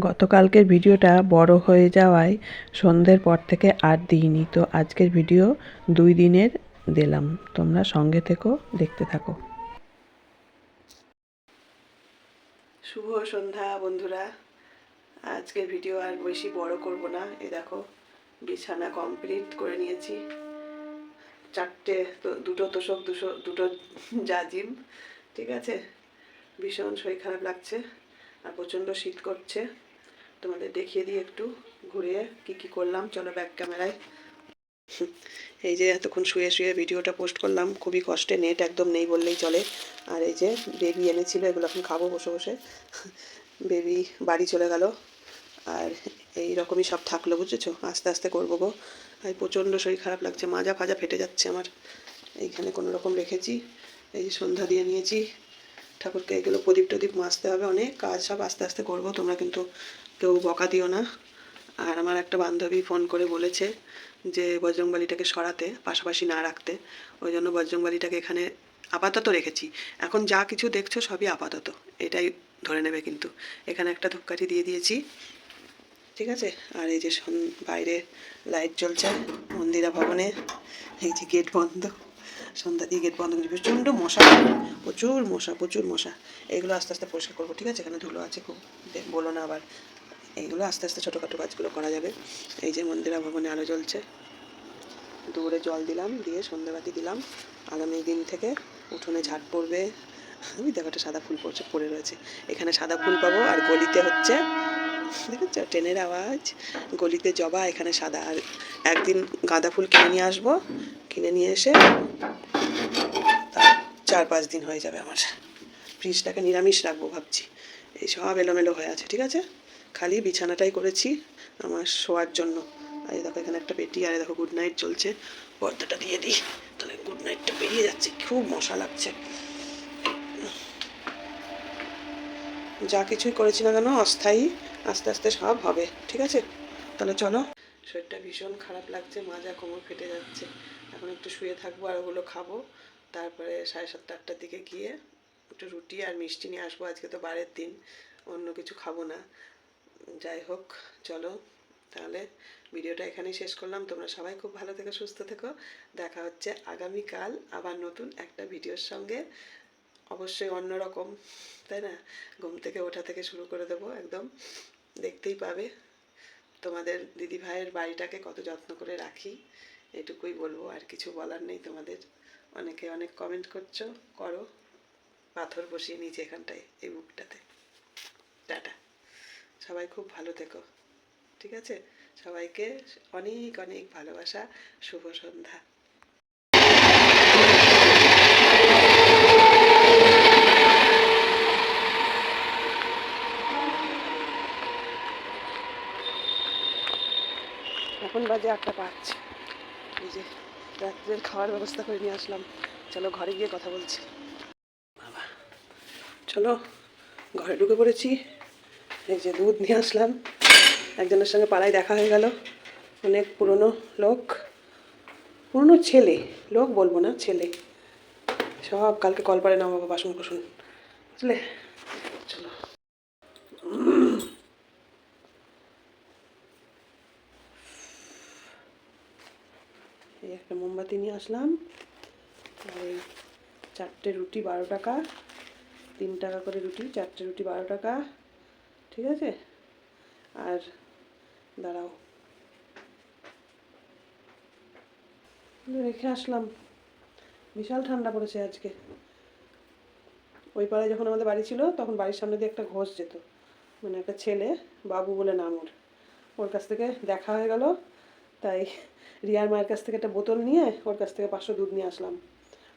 গতকালকের ভিডিওটা বড় হয়ে যাওয়ায় সন্ধ্যের পর থেকে আর দিইনি। তো আজকের ভিডিও দুই দিনের দিলাম। তোমরা সঙ্গে থেকো, দেখতে থাকো। শুভ সন্ধ্যা বন্ধুরা। আজকের ভিডিও আর বেশি বড় করব না। এই দেখো, বিছানা কমপ্লিট করে নিয়েছি। চারটে দুটো তোষক, দুশো, দুটো জাজিম। ঠিক আছে? ভীষণ শরীর খারাপ লাগছে আর প্রচণ্ড শীত করছে। তোমাদের দেখিয়ে দিই একটু ঘুরিয়ে কি কি করলাম। চলো ব্যাক ক্যামেরায় এই যে এতক্ষণ শুয়ে শুয়ে ভিডিওটা পোস্ট করলাম, খুবই কষ্টে নেট একদম নেই বললেই চলে। আর এই যে বেবি এনেছিল, এগুলো এখন খাব বসে বসে। বেবি বাড়ি চলে গেল। আর এই রকমই সব থাকল, বুঝেছ? আস্তে আস্তে করব গো। আর প্রচণ্ড শরীর খারাপ লাগছে, মাজা ফাজা ফেটে যাচ্ছে আমার। এইখানে কোনো রকম রেখেছি। এই যে সন্ধ্যা দিয়ে নিয়েছি। ঠাকুরকে এগুলো প্রদীপ টদীপ মাজতে হবে অনেক, কাজ সব আস্তে আস্তে করব, তোমরা কিন্তু কেউ বকা দিও না। আর আমার একটা বান্ধবী ফোন করে বলেছে যে বজরংবালিটাকে সরাতে, পাশাপাশি না রাখতে। ওই জন্য বজরংবালিটাকে এখানে আপাতত রেখেছি। এখন যা কিছু দেখছ সবই আপাতত, এটাই ধরে নেবে কিন্তু। এখানে একটা ধূপকাঠি দিয়ে দিয়েছি, ঠিক আছে? আর এই যে বাইরে লাইট জ্বলছে মন্দিরা ভবনে, এই যে গেট বন্ধ। সন্ধ্যা দিয়ে গেট বন্ধ করে প্রচণ্ড মশা, প্রচুর মশা প্রচুর মশা। এইগুলো আস্তে আস্তে পরিষ্কার করব, ঠিক আছে? এখানে ধুলো আছে খুব। বলো না আবার। এইগুলো আস্তে আস্তে ছোটোখাটো কাজগুলো করা যাবে। এই যে মন্দিরা ভবনে আলো জ্বলছে। দূরে জল দিলাম, দিয়ে সন্ধ্যাবাতি দিলাম। আগামী দিন থেকে উঠোনে ঝাড় পড়বে। ওই দেখো একটা সাদা ফুল পড়ছে, পড়ে রয়েছে। এখানে সাদা ফুল পাবো, আর গলিতে হচ্ছে, দেখেছ? ট্রেনের আওয়াজ। গলিতে জবা, এখানে সাদা। আর একদিন গাঁদা ফুল কিনে নিয়ে আসব। কিনে নিয়ে এসে চার পাঁচ দিন হয়ে যাবে আমার। ফ্রিজটাকে নিরামিষ রাখব ভাবছি। এই সব এলোমেলো হয়ে আছে, ঠিক আছে? খালি বিছানাটাই করেছি আমার শোয়ার জন্য। আর দেখো, এখানে একটা পেটি, আর দেখো গুড নাইট চলছে। পর্দাটা দিয়ে দিই। তাহলে গুড নাইটটা বেরিয়ে যাচ্ছে, খুব মশা লাগছে। যা কিছুই করেছি না কেন, অস্থায়ী, আস্তে আস্তে সব হবে, ঠিক আছে? তাহলে চলো। শরীরটা ভীষণ খারাপ লাগছে, মাজা কোমর ফেটে যাচ্ছে। এখন একটু শুয়ে থাকব আর ওগুলো খাব। তারপরে সাড়ে সাতটা, আটটার দিকে গিয়ে একটু রুটি আর মিষ্টি নিয়ে আসব। আজকে তো বারের দিন, অন্য কিছু খাব না। যাই হোক, চলো তাহলে ভিডিওটা এখানেই শেষ করলাম। তোমরা সবাই খুব ভালো থেকো, সুস্থ থেকো। দেখা হচ্ছে আগামীকাল আবার নতুন একটা ভিডিওর সঙ্গে। অবশ্যই অন্যরকম, তাই না? ঘুম থেকে ওঠা থেকে শুরু করে দেবো একদম। দেখতেই পাবে তোমাদের দিদি ভাইয়ের বাড়িটাকে কত যত্ন করে রাখি। এটুকুই বলব, আর কিছু বলার নেই তোমাদের। অনেকে অনেক কমেন্ট করছ, করো। পাথর বসিয়ে নিয়েছি এখানটায়, এই বুকটাতে। টাটা। সবাই খুব ভালো থেকো, ঠিক আছে? সবাইকে অনেক অনেক ভালোবাসা, শুভ সন্ধ্যা। এখন বাজে আটটা পাঁচ। এই যে রাত্রের খাওয়ার ব্যবস্থা করে নিয়ে আসলাম। চলো ঘরে গিয়ে কথা বলছি। বাবা, চলো, ঘরে ঢুকে পড়েছি। এই যে দুধ নিয়ে আসলাম। একজনের সঙ্গে পাড়ায় দেখা হয়ে গেল। অনেক পুরনো লোক। পুরনো ছেলে, লোক বলব না, ছেলে। সব কালকে কলপারে নামাবো বাসন কুসুন বুঝলে চলো এই একটা মোমবাতি নিয়ে আসলাম। আর এই চারটে রুটি বারো টাকা, তিন টাকা করে রুটি, চারটে রুটি বারো টাকা, ঠিক আছে? আর দাঁড়াও। রেখে আসলাম। বিশাল ঠান্ডা পড়েছে আজকে। ওই পাড়ায় যখন আমাদের বাড়ি ছিল, তখন বাড়ির সামনে দিয়ে একটা ঘোষ যেত। মানে একটা ছেলে, বাবু বলে নাম ওর। ওর কাছ থেকে দেখা হয়ে গেল। তাই রিয়ার মায়ের কাছ থেকে একটা বোতল নিয়ে ওর কাছ থেকে পাঁচশো দুধ নিয়ে আসলাম।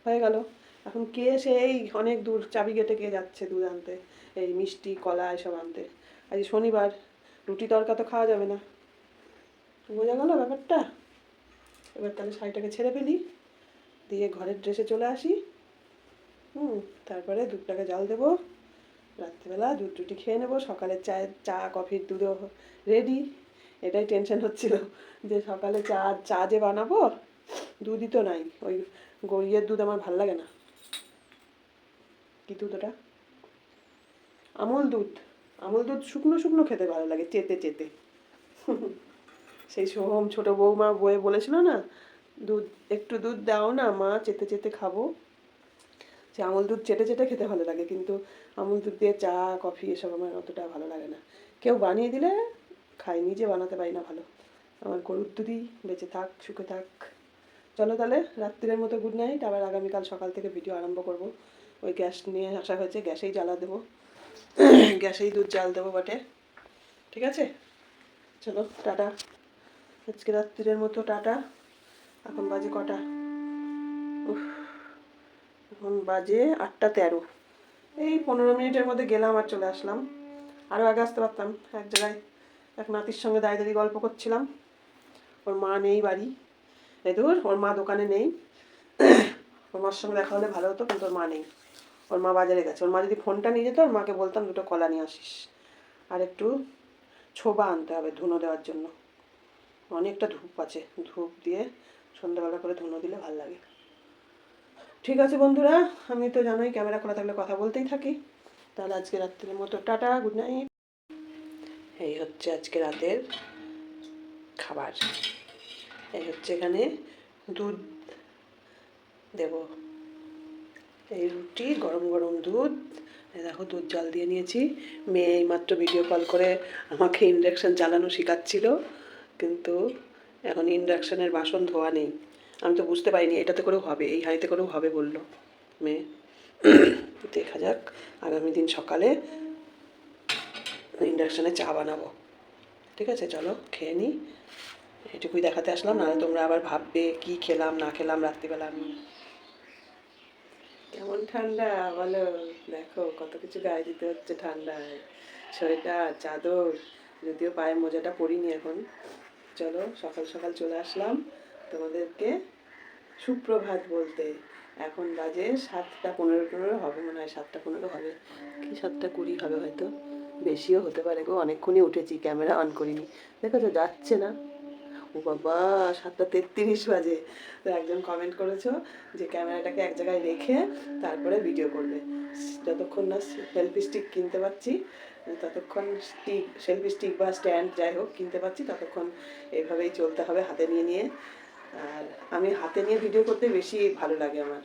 হয়ে গেল। এখন কে সেই অনেক দূর চাবি গেটে কে যাচ্ছে দুধ আনতে, এই মিষ্টি, কলা, এসব আনতে। আজ শনিবার, রুটি তরকা তো খাওয়া যাবে না। বোঝা গেল ব্যাপারটা? এবার তাহলে শাড়িটাকে ছেড়ে ফেলি, দিয়ে ঘরের ড্রেসে চলে আসি। হুম, তারপরে দুধটাকে জল দেবো। রাত্রিবেলা দুধ রুটি খেয়ে নেব। সকালে চায়ের, চা, কফির দুধও রেডি। এটাই টেনশন হচ্ছিল যে সকালে চা চা যে বানাবো, দুধই তো নাই। ওই গইয়ের দুধ আমার ভালো লাগে না। কী দুধ ওটা? আমল দুধ। আমল দুধ শুকনো শুকনো খেতে ভালো লাগে, চেতে চেতে। সেই সোহম ছোট বৌমা বয়ে বলেছিল না, দুধ, একটু দুধ দাও না, মা চেতে চেতে খাব। সে আমল দুধ চেটে চেটে খেতে ভালো লাগে, কিন্তু আমল দুধ দিয়ে চা, কফি এসব আমার অতটা ভালো লাগে না। কেউ বানিয়ে দিলে খাই, নিজে বানাতে পারি না ভালো। আমার গরুর দুধই বেঁচে থাক, সুখে থাক। চলো তাহলে, রাত্রির মতো গুড নাইট আবার আগামীকাল সকাল থেকে ভিডিও আরম্ভ করব। ওই গ্যাস নিয়ে আসা হয়েছে, গ্যাসেই জ্বালা দেবো। গ্যাসেই দুধ জাল দেবো বটে। ঠিক আছে? চলো, টাটা। আজকে রাত্রির মতো টাটা। এখন বাজে কটা? এখন বাজে আটটা তেরো। এই পনেরো মিনিটের মধ্যে গেলাম আর চলে আসলাম। আরও আগে আসতে পারতাম, এক জায়গায়। এক নাতির সঙ্গে দাঁড়িয়ে দাঁড়িয়ে গল্প করছিলাম। ওর মা নেই বাড়ি। এই দূর, ওর মা দোকানে নেই। ওর মার সঙ্গে দেখা হলে ভালো হতো, কিন্তু ওর মা নেই। ওর মা বাজারে গেছে। ওর মা যদি ফোনটা নিয়ে যেত, ওর মাকে বলতাম, দুটো কলা নিয়ে আসিস। আর একটু ছোবা আনতে হবে ধুনো দেওয়ার জন্য। অনেকটা ধূপ আছে। ধূপ দিয়ে সন্ধ্যাবেলা করে ধুনো দিলে ভালো লাগে। ঠিক আছে বন্ধুরা, আমি তো জানোই ক্যামেরা খোলা থাকলে কথা বলতেই থাকি। তাহলে আজকে রাত্রের মতো। Tata, good night. এই হচ্ছে আজকে রাতের খাবার। এই হচ্ছে এখানে দুধ দেব। এই রুটি, গরম গরম দুধ। দেখো দুধ জল দিয়ে নিয়েছি। মেয়ে এইমাত্র ভিডিও কল করে আমাকে ইন্ডাকশান চালানো শেখাচ্ছিল, কিন্তু এখন ইন্ডাকশানের বাসন ধোয়া নেই। আমি তো বুঝতে পারিনি, এটাতে করেও হবে, এই হাঁড়িতে করেও হবে বলল মেয়ে। দেখা যাক, আগামী দিন সকালে ইন্ডাকশানে চা বানাবো। ঠিক আছে, চলো, খেয়ে নিই এটুকুই দেখাতে আসলাম, নাহলে তোমরা আবার ভাববে কি খেলাম, না খেলাম, রাত্রিবেলা আমি। কেমন ঠান্ডা, বলো। দেখো, কত কিছু গায়ে দিতে হচ্ছে ঠান্ডায়। সোয়েটার চাদর, যদিও পায়ে মোজাটা পরিনি এখন। চলো, সকাল সকাল চলে আসলাম তোমাদেরকে সুপ্রভাত বলতে। এখন বাজে সাতটা পনেরো পনেরো হবে মনে হয়, সাতটা পনেরো হবে। কি সাতটা কুড়ি হবে হয়তো? বেশিও হতে পারে গো, অনেকক্ষণই উঠেছি, ক্যামেরা অন করিনি। দেখো তো, যাচ্ছে না। ও বাবা, সাতটা তেত্রিশ বাজে। তো একজন কমেন্ট করেছ যে ক্যামেরাটাকে এক জায়গায় রেখে তারপরে ভিডিও করবে। যতক্ষণ না সেলফি স্টিক কিনতে পারছি, ততক্ষণ স্টিক সেলফি স্টিক বা স্ট্যান্ড যাই হোক কিনতে পারছি, ততক্ষণ এইভাবেই চলতে হবে হাতে নিয়ে নিয়ে। আর আমি হাতে নিয়ে ভিডিও করতে বেশি ভালো লাগে আমার।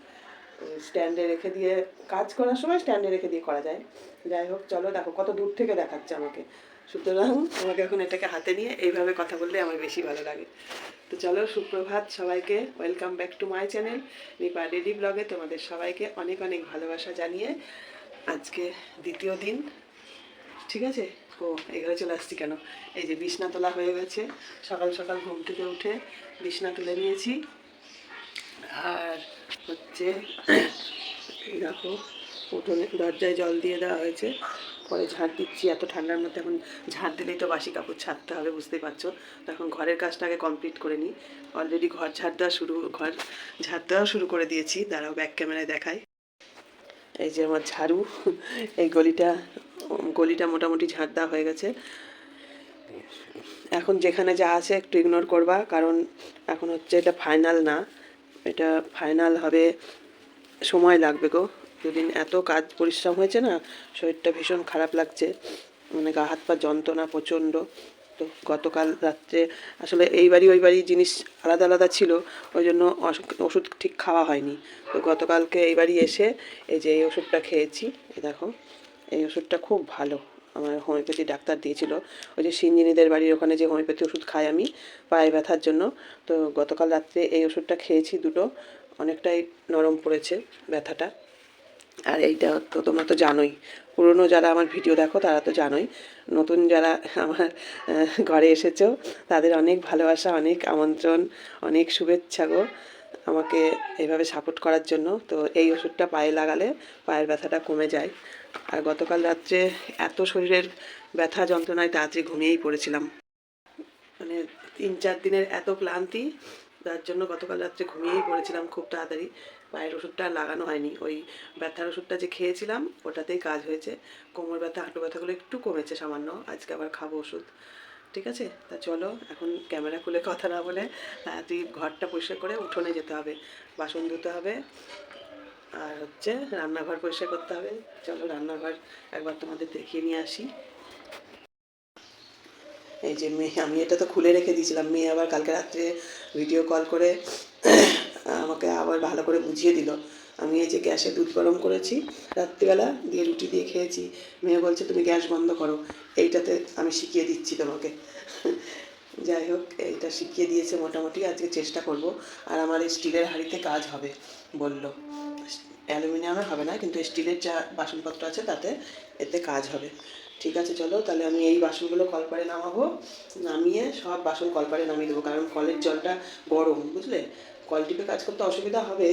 স্ট্যান্ডে রেখে দিয়ে কাজ করার সময় স্ট্যান্ডে রেখে দিয়ে করা যায়। যাই হোক, চলো দেখো, কত দূর থেকে দেখাচ্ছে আমাকে। সুতরাং আমাকে এখন এটাকে হাতে নিয়ে এইভাবে কথা বললে আমার বেশি ভালো লাগে। তো চলো, সুপ্রভাত সবাইকে welcome back to my channel Nipa daily ব্লগে তোমাদের সবাইকে অনেক অনেক ভালোবাসা জানিয়ে আজকে দ্বিতীয় দিন। ঠিক আছে? ও, এখানে চলে আসছি কেন? এই যে বিছনা তোলা হয়ে গেছে। সকাল সকাল ঘুম থেকে উঠে বিছনা তুলে নিয়েছি। আর হচ্ছে দেখো, উঠোনে দরজায় জল দিয়ে দেওয়া হয়েছে। পরে ঝাঁট দিচ্ছি, এত ঠান্ডার মধ্যে এখন ঝাঁট দিলেই তো বাসি কাপড় ছাড়তে হবে, বুঝতেই পারছ? তো এখন ঘরের কাজটা আগে কমপ্লিট করে নিই। অলরেডি ঘর ঝাড় দেওয়া শুরু, ঘর ঝাড় দেওয়া শুরু করে দিয়েছি। দাঁড়াও ব্যাক ক্যামেরায় দেখাই। এই যে আমার ঝাড়ু, এই গলিটা গলিটা মোটামুটি ঝাঁট দেওয়া হয়ে গেছে। এখন যেখানে যা আছে একটু ইগনোর করবা, কারণ এখন হচ্ছে এটা ফাইনাল না। এটা ফাইনাল হবে। সময় লাগবে গো। দুদিন এত কাজ পরিশ্রম হয়েছে না, শরীরটা ভীষণ খারাপ লাগছে। মানে গা, হাত পা যন্ত্রণা প্রচণ্ড। তো গতকাল রাত্রে আসলে এই বাড়ি, ওই বাড়ি জিনিস আলাদা আলাদা ছিল। ওই জন্য ওষুধ ঠিক খাওয়া হয়নি। তো গতকালকে এই বাড়ি এসে এই যে এই ওষুধটা খেয়েছি দেখো, এই ওষুধটা খুব ভালো। আমার হোমিওপ্যাথি ডাক্তার দিয়েছিল। ওই যে সিঞ্জিনিদের বাড়ির ওখানে যে হোমিওপ্যাথি ওষুধ খাই আমি, পায়ে ব্যথার জন্য। তো গতকাল রাত্রে এই ওষুধটা খেয়েছি দুটো, অনেকটাই নরম পড়েছে ব্যথাটা। আর এইটা তো তোমরা তো জানোই, পুরনো যারা আমার ভিডিও দেখো তারা তো জানোই, নতুন যারা আমার ঘরে এসেছ, তাদের অনেক ভালোবাসা, অনেক আমন্ত্রণ, অনেক শুভেচ্ছা গো আমাকে এভাবে সাপোর্ট করার জন্য। তো এই ওষুধটা পায়ে লাগালে পায়ের ব্যথাটা কমে যায়। আর গতকাল রাত্রে এত শরীরের ব্যথা যন্ত্রণায় তাড়াতাড়ি ঘুমিয়েই পড়েছিলাম। মানে তিন চার দিনের এত ক্লান্তি, তার জন্য গতকাল রাত্রে ঘুমিয়েই পড়েছিলাম খুব তাড়াতাড়ি। পায়ের ওষুধটা লাগানো হয়নি। ওই ব্যথার ওষুধটা যে খেয়েছিলাম, ওটাতেই কাজ হয়েছে। কোমর ব্যথা, হাঁটু ব্যথাগুলো একটু কমেছে সামান্য, আজকে আবার খাব ওষুধ। ঠিক আছে? তা চলো, এখন ক্যামেরা খুলে কথা না বলে তাড়াতাড়ি ঘরটা পরিষ্কার করে উঠোনে যেতে হবে, বাসন ধুতে হবে। আর হচ্ছে রান্নাঘর পরিষ্কার করতে হবে। চলো রান্নাঘর একবার তোমাদের দেখিয়ে নিয়ে আসি। এই যে মেয়ে, আমি এটা তো খুলে রেখে দিয়েছিলাম। মেয়ে আবার কালকে রাত্রে ভিডিও কল করে আমাকে আবার ভালো করে বুঝিয়ে দিল। আমি এই যে গ্যাসে দুধ গরম করেছি, রাত্রিবেলা দিয়ে রুটি দিয়ে খেয়েছি। মেয়ে বলছে, তুমি গ্যাস বন্ধ করো। এইটাতে আমি শিখিয়ে দিচ্ছি তোমাকে। যাই হোক, এইটা শিখিয়ে দিয়েছে মোটামুটি। আজকে চেষ্টা করব। আর আমার এই স্টিলের হাঁড়িতে কাজ হবে, বলল। অ্যালুমিনিয়ামের হবে না, কিন্তু স্টিলের যা বাসনপত্র আছে তাতে এতে কাজ হবে। ঠিক আছে, চলো তাহলে আমি এই বাসনগুলো কলপারে নামাবো, নামিয়ে সব বাসন কলপারে নামিয়ে দেবো, কারণ কলের জলটা গরম, বুঝলে? কল টিপে কাজ করতে অসুবিধা হবে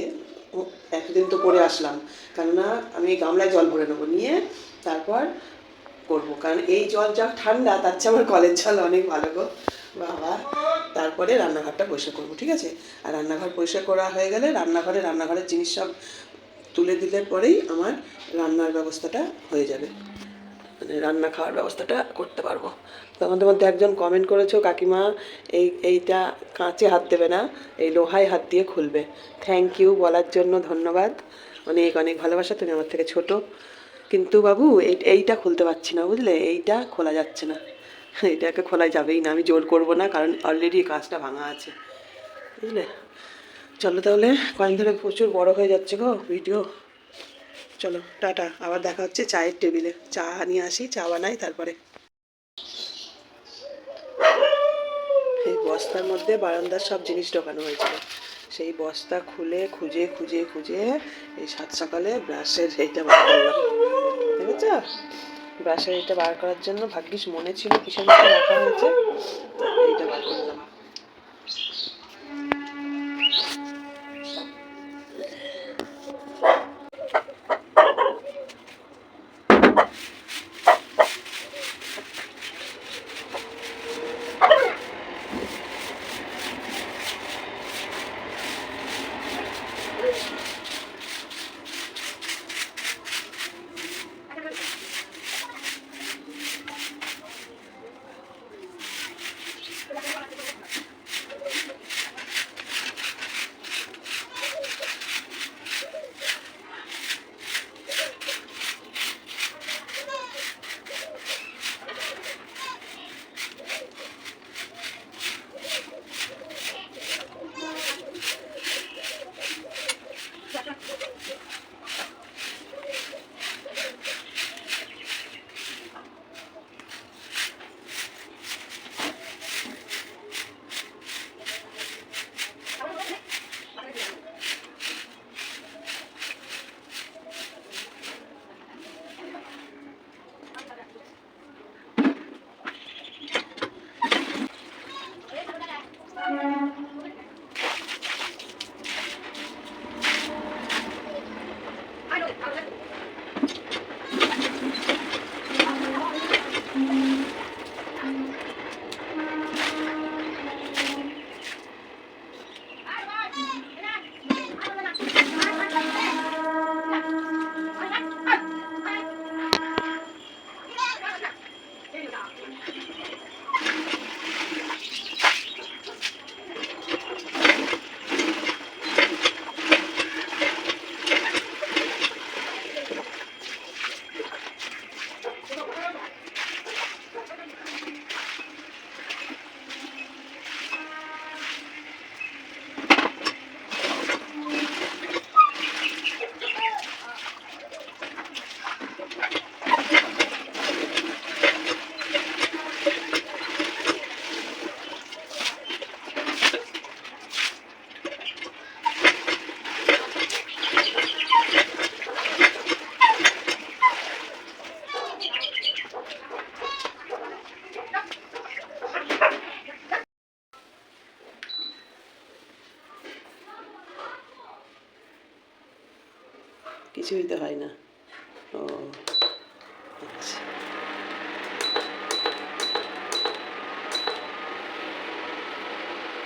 এতদিন তো করে আসলাম, কেননা আমি গামলায় জল ভরে নেব, নিয়ে তারপর করব, কারণ এই জল যা ঠান্ডা, তার চেয়ে আমার কলের জল অনেক ভালো গো। বাবা, তারপরে রান্নাঘরটা পরিষ্কার করব, ঠিক আছে? আর রান্নাঘর পরিষ্কার করা হয়ে গেলে রান্নাঘরে, রান্নাঘরের জিনিস সব তুলে দিলে পরেই আমার রান্নার ব্যবস্থাটা হয়ে যাবে। মানে রান্না খাওয়ার ব্যবস্থাটা করতে পারব। তোমাদের মধ্যে একজন কমেন্ট করেছ, কাকিমা, এই, এইটা কাঁচে হাত দেবে না, এই লোহায় হাত দিয়ে খুলবে। থ্যাংক ইউ বলার জন্য ধন্যবাদ। অনেক অনেক ভালোবাসা, তুমি আমার থেকে ছোট। কিন্তু বাবু, এই, এইটা খুলতে পারছি না, বুঝলে? এইটা খোলা যাচ্ছে না। এইটাকে খোলা যাবেই না, আমি জোর করব না, কারণ অলরেডি কাজটা ভাঙা আছে, বুঝলে? চলো তাহলে, কয়েক ধরে প্রচুর বড় হয়ে যাচ্ছে গো ভিডিও। চলো, টাটা। আবার দেখা হচ্ছে চায়ের টেবিলে। চা নিয়ে আসি, চা বানাই, তারপরে। এই বস্তার মধ্যে বারান্দার সব জিনিস ঢোকানো হয়েছিল। সেই বস্তা খুলে, খুঁজে খুঁজে খুঁজে এই সাত সকালে ব্রাশের এইটা বার করলাম। দেখেছ? ব্রাশের এইটা বার করার জন্য ভাগ্যিস মনে ছিল কিসের মধ্যে রাখা হয়েছে। এইটা বার করলাম।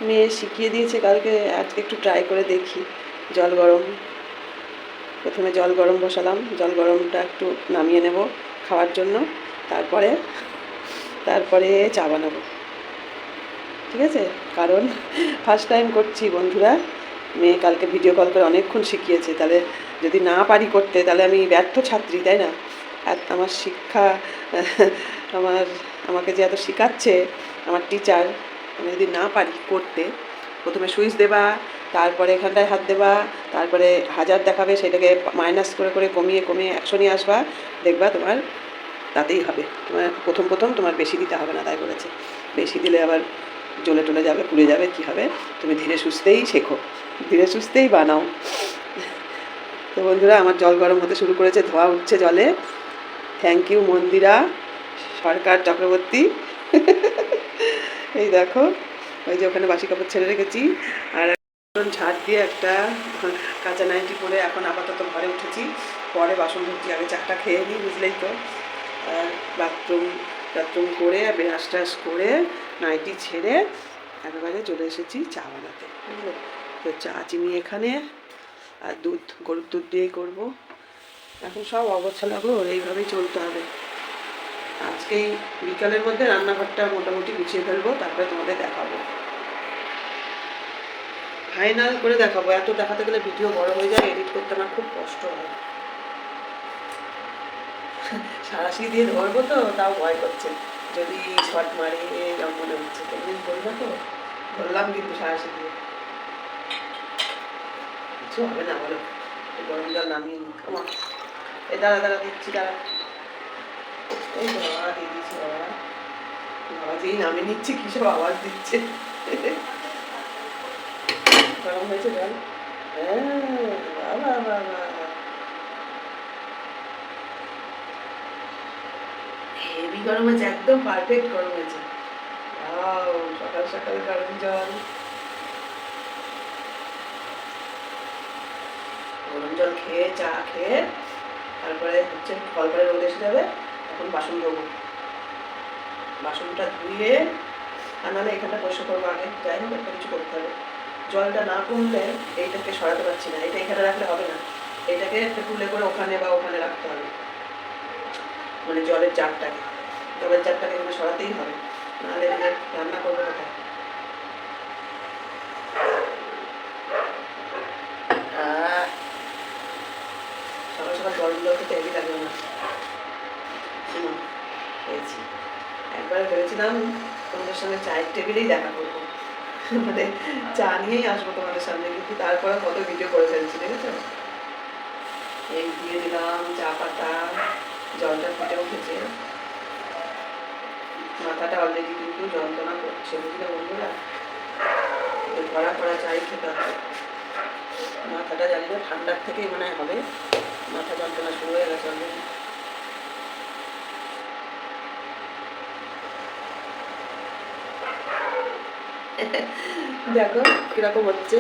মেয়ে শিখিয়ে দিয়েছে, কালকে একটু ট্রাই করে দেখি। জল গরম। প্রথমে জল গরম বসালাম। জল গরমটা একটু নামিয়ে নেব খাওয়ার জন্য। তারপরে তারপরে চা বানাবো। ঠিক আছে? কারণ ফার্স্ট টাইম করছি বন্ধুরা। মেয়ে কালকে ভিডিও কল করে অনেকক্ষণ শিখিয়েছে। তাহলে যদি না পারি করতে, তাহলে আমি ব্যর্থ ছাত্রী, তাই না? আমার শিক্ষা, আমার, আমাকে যে এত শেখাচ্ছে, আমার টিচার আমি যদি না পারি করতে, প্রথমে সুইচ দেবা, তারপরে এখানটায় হাত দেবা, তারপরে হাজার দেখাবে, সেটাকে মাইনাস করে করে কমিয়ে কমিয়ে একশো নিয়ে আসবা, দেখবা তোমার তাতেই হবে। তোমার প্রথম প্রথম তোমার বেশি দিতে হবে না, তাই বলেছে। বেশি দিলে আবার জ্বলে টলে যাবে, পুড়ে যাবে, কি হবে? তুমি ধীরে সুস্থেই শেখো। ধীরে সুস্থেই বানাও। তো বন্ধুরা, আমার জল গরম হতে শুরু করেছে, ধোয়া উঠছে জলে। Thank you Mandira, Sarkar Chakraborty. এই দেখো, ওই যে ওখানে বাসি কাপড় ছেড়ে রেখেছি। আর ঝাড় দিয়ে একটা কাঁচা নাইটি পরে এখন আপাতত ঘরে উঠেছি। পরে বাসন ধুচ্ছি, আগে চারটা খেয়ে নিই, বুঝলেই তো। আর বাথরুম টাথরুম করে ব্রাশ টাশ করে, নাইটি ছেড়ে একেবারে চলে এসেছি চা বানাতে, বুঝলে? তো চা চিনি এখানে, আর দুধ, গরুর দুধ দিয়েই করব। এখন সব অগোছালাগুলো এইভাবেই চলতে হবে। আজকেই বিকালের মধ্যে রান্নাঘরটা মোটামুটি গুছিয়ে ফেলব, তারপরে তোমাদের দেখাবো। ফাইনাল করে দেখাবো। এত দেখাতে গেলে ভিডিও বড় হয়ে যায় এডিট করতে আমার খুব কষ্ট হয়। সারাশি দিয়ে ধরবো তো, তাও ভয় করছে। যদি শর্ট মারে মনে হচ্ছে। কোনদিন করব তো? ধরলাম কিন্তু সারাশি দিয়ে। কিছু হবে না বলো। এই গরম জল নামিয়ে নি আমার এই দাঁড়া দাঁড়া, দিচ্ছি, দাঁড়া। এই বাবা দিয়ে যেই নামিয়ে নিচ্ছে কিসব আওয়াজ? দিচ্ছে। গরম হয়েছে জল বাবা হেভি গরম হয়েছে একদম পারফেক্ট গরম হয়েছে সকাল সকাল গরম জল গরম জল খেয়ে চা খেয়ে তারপরে হচ্ছে ফল করে রোদ এসে যাবে এখন বাসন ধোবো। বাসনটা ধুয়ে, আর নাহলে এখানটা পরিষ্কার করব আগে। যাই হোক, একটা কিছু করতে হবে। জলটা না কমলে এইটাকে সরাতে পারছি না। এটা এখানে রাখলে হবে না। এটাকে একটা তুলে করে ওখানে বা ওখানে রাখতে হবে। মানে জলের জারটাকে। জলের জারটাকে এখানে সরাতেই হবে। নাহলে রান্না করব কোথায়? সকাল সকাল জলগুলো খেতে হেভি লাগবে না। হুম, পেয়েছি একবার ভেবেছিলাম তোমাদের সঙ্গে চায়ের টেবিলেই দেখা করব। মানে চা নিয়েই আসব তোমাদের সামনে কিন্তু তারপরে কত ভিডিও করে ফেলছি দেখেছ? এই দিয়ে দিলাম চা পাতা জলটা ফুটে উঠেছে। মাথাটা অলরেডি কিন্তু যন্ত্রণা করছে বুঝলে বন্ধুরা? ভরা ভরা চাই খেতে হবে মাথাটা জানি না ঠান্ডার থেকেই মনে হবে। মাথা যন্ত্রণা শুরু হয়ে গেছে অলরেডি দেখো কীরকম হচ্ছে।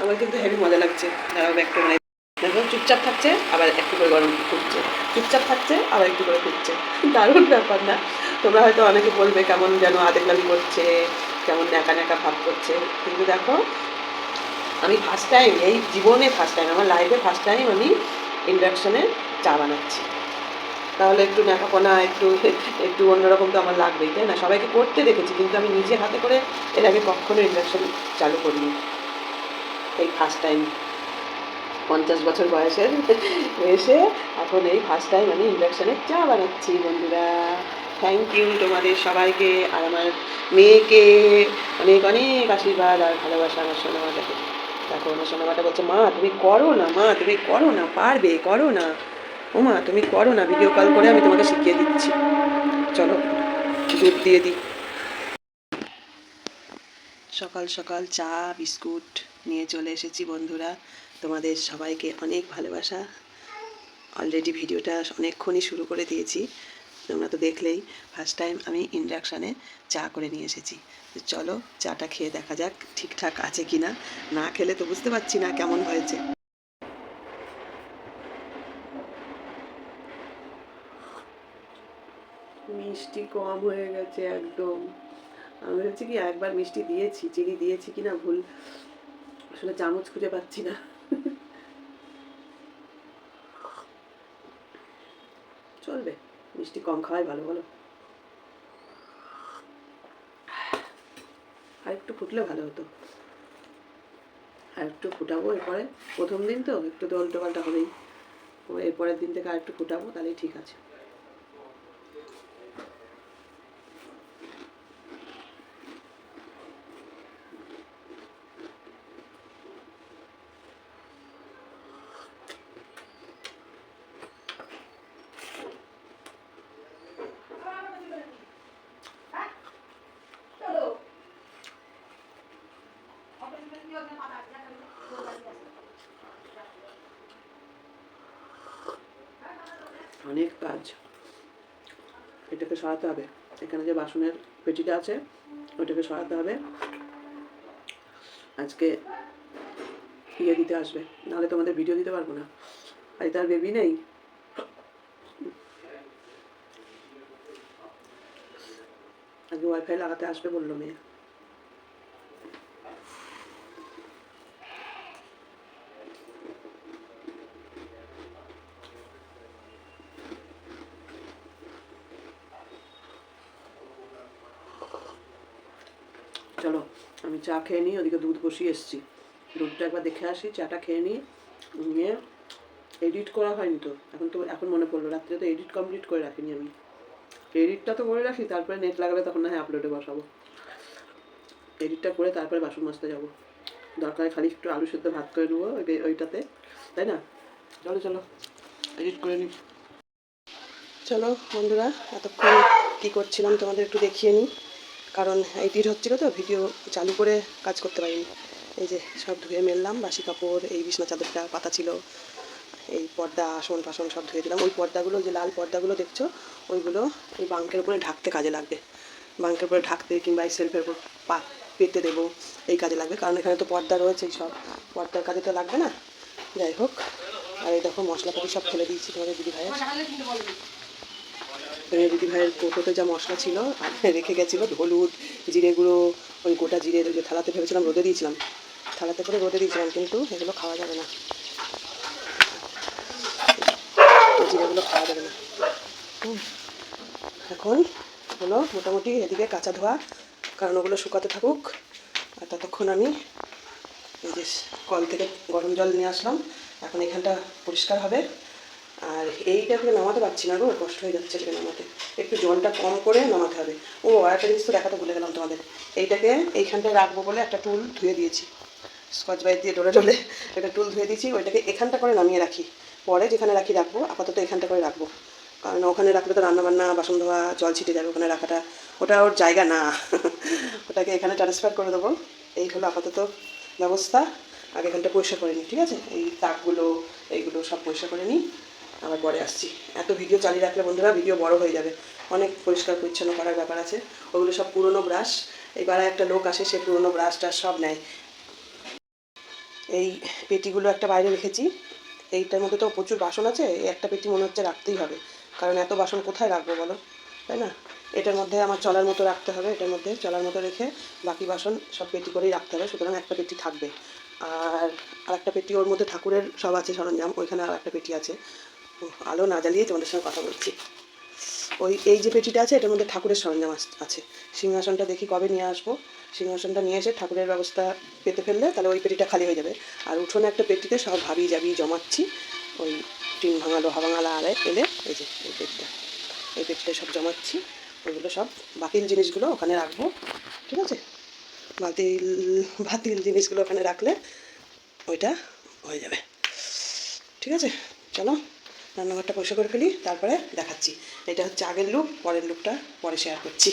আমার কিন্তু হেভি মজা লাগছে। দাঁড়াও ব্যাগ ক্যামেরায় দেখো চুপচাপ থাকছে, আবার একটু করে গরম ফুটছে চুপচাপ থাকছে, আবার একটু করে ফুটছে দারুণ ব্যাপার না? তোমরা হয়তো অনেকে বলবে, কেমন যেন আদেগলামি করছে, কেমন ন্যাকা ন্যাকা ভাব করছে। কিন্তু দেখো, আমি ফার্স্ট টাইম এই জীবনে ফার্স্ট টাইম আমার লাইফে ফার্স্ট টাইম আমি ইন্ডাকশনে চা বানাচ্ছি। তাহলে একটু ন্যাকাপনা, একটু একটু অন্যরকম তো আমার লাগবেই, তাই না? সবাইকে করতে দেখেছি, কিন্তু আমি নিজে হাতে করে এর আগে কখনো ইন্ডাকশন চালু করিনি। এই ফার্স্ট টাইম পঞ্চাশ বছর বয়সের এসে এখন এই ফার্স্ট টাইম আমি ইন্ডাকশনে চা বানাচ্ছি, বন্ধুরা। থ্যাংক ইউ তোমাদের সবাইকে আর আমার মেয়েকে অনেক অনেক আশীর্বাদ আর ভালোবাসা আমার সোনামাটাকে। দেখো, আমার সোনামাটা বলছে, মা, তুমি করো না, মা, তুমি করো না, পারবে, করো না। ও মা তুমি করো না ভিডিও কল করে আমি তোমাকে শিখিয়ে দিচ্ছি। চলো, দুধ দিয়ে দিই। সকাল সকাল চা, বিস্কুট নিয়ে চলে এসেছি বন্ধুরা। তোমাদের সবাইকে অনেক ভালোবাসা। অলরেডি ভিডিওটা অনেকক্ষণই শুরু করে দিয়েছি। তোমরা তো দেখলেই ফার্স্ট টাইম আমি ইন্ডাকশানে চা করে নিয়ে এসেছি। তো চলো, চাটা খেয়ে দেখা যাক ঠিকঠাক আছে কি না না খেলে তো বুঝতে পারছি না কেমন হয়েছে। মিষ্টি কম হয়ে গেছে একদম। আমি হচ্ছে কি একবার মিষ্টি দিয়েছি, চিনি দিয়েছি কি না ভুল, আসলে চামচ খুঁজে পাচ্ছি না। চলবে, মিষ্টি কম খাওয়াই ভালো, বলো। আর একটু ফুটলে ভালো হতো। আর একটু ফুটাবো এরপরে, প্রথম দিন তো একটু তো উল্টো পাল্টা হবেই। এরপরের দিন থেকে আর একটু ফুটাবো, তাহলেই ঠিক আছে। অনেক কাজ। এটাকে সরাতে হবে। এখানে যে বাসনের পেটিটা আছে, ওটাকে সরাতে হবে। আজকে ইয়ে দিতে আসবে। নাহলে তোমাদের ভিডিও দিতে পারব না। আর তার বেবি নেই। আজকে ওয়াইফাই লাগাতে আসবে বলল মেয়ে। চলো, আমি চা খেয়ে নিই, ওদিকে দুধ বসিয়ে এসেছি। দুধটা একবার দেখে আসি, চাটা খেয়ে নিই, নিয়ে এডিট করা হয়নি তো। এখন তো, এখন মনে পড়ল, রাত্রে তো এডিট কমপ্লিট করে রাখিনি আমি। এডিটটা তো করে রাখি, তারপরে নেট লাগালে তখন না হয় আপলোডে বসাবো। এডিটটা করে তারপরে বাসন মাজতে যাব। দরকার খালি একটু আলু সেদ্ধ ভাত করে নেব, ওই- ওইটাতে। তাই না? চলো চলো এডিট করে নিই। চলো বন্ধুরা, এতক্ষণ কী করছিলাম তোমাদের একটু দেখিয়ে নিই। কারণ এডিট হচ্ছিল তো, ভিডিও চালু করে কাজ করতে পারিনি। এই যে সব ধুয়ে মেললাম, বাসি কাপড়, এই বিছনা চাদরটা, পাতা ছিল, এই পর্দা, আসন ফাসন সব ধুয়ে দিলাম। ওই পর্দাগুলো, যে লাল পর্দাগুলো দেখছ, ওইগুলো ওই বাঙ্কের উপরে ঢাকতে কাজে লাগবে। বাঙ্কের উপরে ঢাকতে কিংবা এই সেলফের উপর পা পেতে দেবো, এই কাজে লাগবে। কারণ এখানে তো পর্দা রয়েছে সব পর্দার কাজে তো লাগবে না। যাই হোক, আর এই দেখো মশলাপাতি সব ফেলে দিয়েছি তোমাদের দিদি ভাইয়ের। মানে দিদি ভাইয়ের কৌটোতে যা মশলা ছিল রেখে গেছিল হলুদ, জিরে গুঁড়ো, ওই গোটা জিরে থালাতে ভেবেছিলাম রোদে দিয়েছিলাম। থালাতে করে রোদে দিয়েছিলাম, কিন্তু এগুলো খাওয়া যাবে না। জিরেগুলো খাওয়া যাবে না। এখন হলো মোটামুটি এদিকে কাঁচা ধোয়া, কারণ ওগুলো শুকাতে থাকুক। আর ততক্ষণ আমি এই যে কল থেকে গরম জল নিয়ে আসলাম। এখন এখানটা পরিষ্কার হবে। আর এইটাকে নামাতে পারছি না গো, কষ্ট হয়ে যাচ্ছে এটাকে নামাতে। একটু জলটা কম করে নামাতে হবে। ও, আর একটা জিনিস তো দেখাতে ভুলে গেলাম তোমাদের। এইটাকে এইখানটায় রাখব বলে একটা টুল ধুয়ে দিয়েছি। স্কচ বাইট দিয়ে ডলে ডলে একটা টুল ধুয়ে দিয়েছি। ওইটাকে এখানটা করে নামিয়ে রাখি। পরে যেখানে রাখি রাখব, আপাতত এখানটা করে রাখব। কারণ ওখানে রাখলে তো রান্নাবান্না, বাসন ধোয়া, জল ছিটে যাবে ওখানে রাখাটা। ওটা ওর জায়গা না। ওটাকে এখানে ট্রান্সফার করে দেবো। এই হলো আপাতত ব্যবস্থা। আগে এখানটা পরিষ্কার করে নিই, ঠিক আছে? এই তাকগুলো, এইগুলো সব পরিষ্কার করে নিই। আবার পরে আসছি। এত ভিডিও চালিয়ে রাখলে বন্ধুরা ভিডিও বড় হয়ে যাবে। অনেক পরিষ্কার পরিচ্ছন্ন করার ব্যাপার আছে। ওগুলো সব পুরনো ব্রাশ এবার একটা লোক আসে, সে পুরনো ব্রাশ টাশ সব নেয়। এই পেটিগুলো একটা বাইরে রেখেছি। এইটার মধ্যে তো প্রচুর বাসন আছে। এই একটা পেটি মনে হচ্ছে রাখতেই হবে। কারণ এত বাসন কোথায় রাখব বলো? তাই না? এটার মধ্যে আমার চলার মতো রাখতে হবে। এটার মধ্যে চলার মতো রেখে বাকি বাসন সব পেটি করেই রাখতে হবে। সুতরাং একটা পেটি থাকবে। আর আর একটা পেটি ওর মধ্যে ঠাকুরের সব আছে সরঞ্জাম। ওইখানে আর একটা পেটি আছে। আলো না জ্বালিয়ে তোমাদের সঙ্গে কথা বলছি। ওই, এই যে পেটিটা আছে, এটার মধ্যে ঠাকুরের সরঞ্জাম আছে। সিংহাসনটা দেখি কবে নিয়ে আসব? সিংহাসনটা নিয়ে এসে ঠাকুরের ব্যবস্থা পেতে ফেললে তাহলে ওই পেটিটা খালি হয়ে যাবে। আর উঠোনে একটা পেটিতে সব ভাবি যাবি জমাচ্ছি। ওই টিন ভাঙা লোহা ভাঙালা আরে এলে এই যে, এই পেটিটা। এই পেটিটা সব জমাচ্ছি। ওইগুলো সব বাতিল জিনিসগুলো ওখানে রাখব। ঠিক আছে? বাতিল বাতিল জিনিসগুলো ওখানে রাখলে ওইটা হয়ে যাবে। ঠিক আছে? চলো। রান্নাঘরটা পরিষ্কার করে ফেলি, তারপরে দেখাচ্ছি। এটা হচ্ছে আগের লুক পরের লুকটা পরে শেয়ার করছি।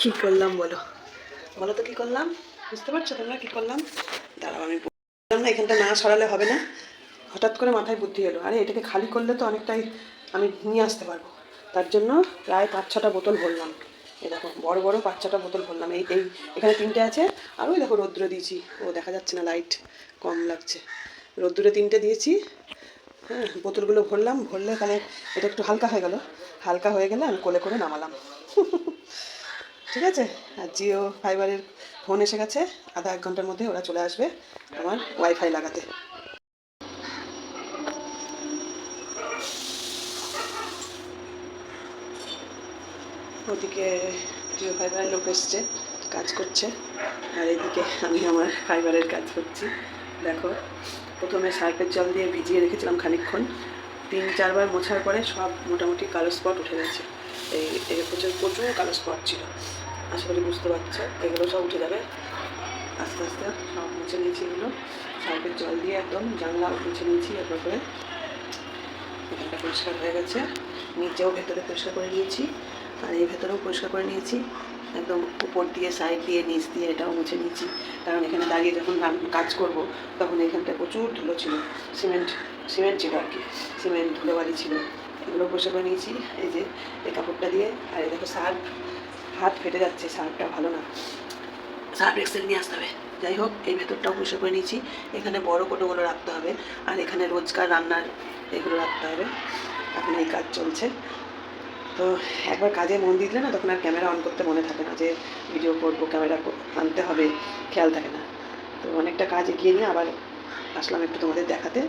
কি করলাম বলো? বলো তো কি করলাম? বুঝতে পারছ তোমরা কি করলাম? দাঁড়াও, আমি বললাম না, এখানটা না সরালে হবে না। হঠাৎ করে মাথায় বুদ্ধি এলো। আরে, এটাকে খালি করলে তো অনেকটাই আমি নিয়ে আসতে পারব। তার জন্য প্রায় পাঁচ ছটা বোতল ভরলাম। এই দেখো, বড় বড় পাঁচ ছটা বোতল ভরলাম। এই এই, এখানে তিনটে আছে। আর ওই দেখো রোদ্দুরে দিয়েছি। ও দেখা যাচ্ছে না, লাইট কম লাগছে। রোদ্দুরে তিনটে দিয়েছি। হ্যাঁ বোতলগুলো ভরলাম। ভরলে এখানে এটা একটু হালকা হয়ে গেল। হালকা হয়ে গেলে আমি কোলে করে নামালাম। ঠিক আছে? আর জিও ফাইবারের ফোন এসে গেছে। আধা এক ঘণ্টার মধ্যে ওরা চলে আসবে আমার ওয়াইফাই লাগাতে। ওদিকে জিও ফাইবারের লোক এসছে, কাজ করছে। আর এদিকে আমি আমার ফাইবারের কাজ করছি। দেখো, প্রথমে সার্ফের জল দিয়ে ভিজিয়ে রেখেছিলাম খানিকক্ষণ। তিন, চারবার মোছার পরে সব মোটামুটি কালো স্পট উঠে গেছে। এই এই প্রচুর প্রচুর কালো স্পট ছিল। আশা করি বুঝতে পারছ, এগুলো সব উঠে যাবে। আস্তে আস্তে সব মুছে নিয়েছি এগুলো। সার্ফের জল দিয়ে একদম জানলা মুছে নিয়েছি, এরপর করে এখানটা পরিষ্কার হয়ে গেছে। নিচেও ভেতরে পরিষ্কার করে নিয়েছি আর এই ভেতরেও পরিষ্কার করে নিয়েছি। একদম উপর দিয়ে সাইড দিয়ে, নিচ দিয়ে এটাও মুছে নিয়েছি। কারণ এখানে দাঁড়িয়ে যখন কাজ করব, তখন এখানটায় প্রচুর ধুলো ছিল। সিমেন্ট সিমেন্ট ছিল আর কি। সিমেন্ট ধুলো বাড়ি ছিল। এগুলো পরিষ্কার করে নিয়েছি। এই যে, এই কাপড়টা দিয়ে। আর এই দেখো, সার্ফ, হাত ফেটে যাচ্ছে, সার্ফটা ভালো না। সার্ফ এক্সেল নিয়ে আসতে হবে। যাই হোক, এই ভেতরটাও পরিষ্কার করে নিয়েছি। এখানে বড় কোটোগুলো রাখতে হবে। আর এখানে রোজকার রান্নার এগুলো রাখতে হবে। এখন এই কাজ চলছে। তো একবার কাজে মন দিলে না তখন আর ক্যামেরা অন করতে মনে থাকে না যে ভিডিও করব, ক্যামেরা আনতে হবে, খেয়াল থাকে না। তো অনেকটা কাজ এগিয়ে নিয়ে আবার আসলাম একটু তোমাদের দেখাতে।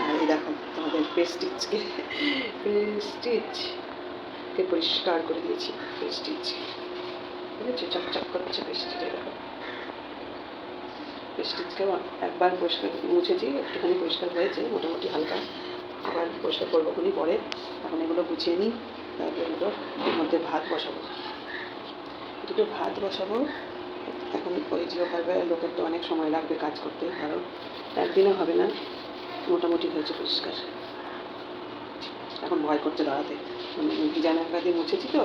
আর এই দেখো, তোমাদের পেস্টিচকে পেস্টিচকে পরিষ্কার করে দিয়েছি পেস্টিচ ঠিক আছে চকচক করছে পেস্টিচে দেখো। পেস্টিজকে একবার পরিষ্কার মুছেছি, একটুখানি পরিষ্কার হয়েছে, মোটামুটি হালকা। আবার পরিষ্কার করব খুনি পরে। এখন এগুলো গুছিয়ে নিই। এগুলো এর মধ্যে ভাত বসাবো। দুটো ভাত বসাবো। এখন ওই জিও ফাইবারের লোকের তো অনেক সময় লাগবে কাজ করতে, কারণ একদিনে হবে না। মোটামুটি হয়েছে পরিষ্কার। এখন ভয় করছে দাঁড়াতে ভিজানো একটা দিয়ে মুছেছি তো,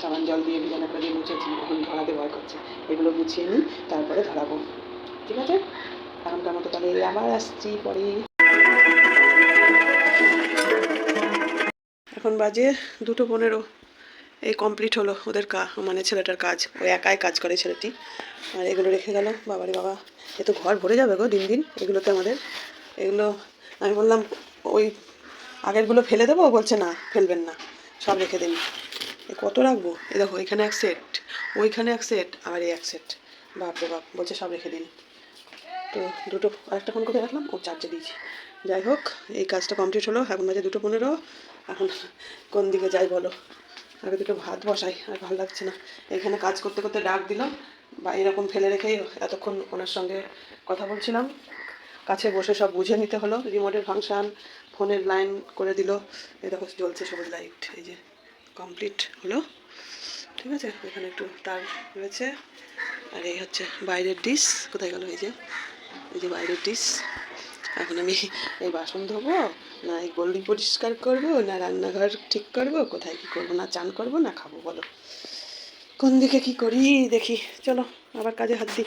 সাবান জল দিয়ে ভিজানো একটা দিয়ে মুছেছি, এখন ধরাতে ভয় করছে। এগুলো গুছিয়ে নিই, তারপরে ধরাবো। ঠিক আছে? এখনকার মতো তাহলে আবার আসছি পরে। এখন বাজে দুটো পনেরো। এই কমপ্লিট হলো ওদের কা মানে ছেলেটার কাজ। ও একাই কাজ করে ছেলেটি। আর এগুলো রেখে গেল। বাবারে বাবা, এ তো ঘর ভরে যাবে গো দিন দিন। এগুলোতে আমাদের, এগুলো, আমি বললাম, ওই আগেরগুলো ফেলে দেবো? বলছে, না, ফেলবেন না। সব রেখে দিন। কত রাখব? এ দেখো এখানে এক সেট ওইখানে এক সেট আবার এই এক সেট বাপরে বাপ, বলছে, সব রেখে দিন। তো দুটো, আরেকটা ফোন করে রাখলাম? ও চার্জে দিয়েছি। যাই হোক, এই কাজটা কমপ্লিট হলো। এখন বাজে দুটো পনেরো। এখন কোন দিকে যাই বলো? আগে দুটো ভাত বসাই, আর ভালো লাগছে না। এখানে কাজ করতে করতে ডাক দিলাম, বা এরকম ফেলে রেখেই এতক্ষণ ওনার সঙ্গে কথা বলছিলাম। কাছে বসে সব বুঝে নিতে হলো। রিমোটের ফাংশান, ফোনের লাইন করে দিল। এ দেখো জ্বলছে সবুজ লাইট, এই যে কমপ্লিট হলো। ঠিক আছে? এখানে একটু তার রয়েছে। আর এই হচ্ছে বাইরের ডিশ। কোথায় গেল এই যে? এই যে বাইরের ডিশ। এখন আমি এই বাসন ধোবো, না এই গলি পরিষ্কার করব, না রান্নাঘর ঠিক করব, কোথায় কি করব, না চান করব, না খাব, বলো। কোন দিকে কি করি, দেখি, চলো, আবার কাজে হাত দিই।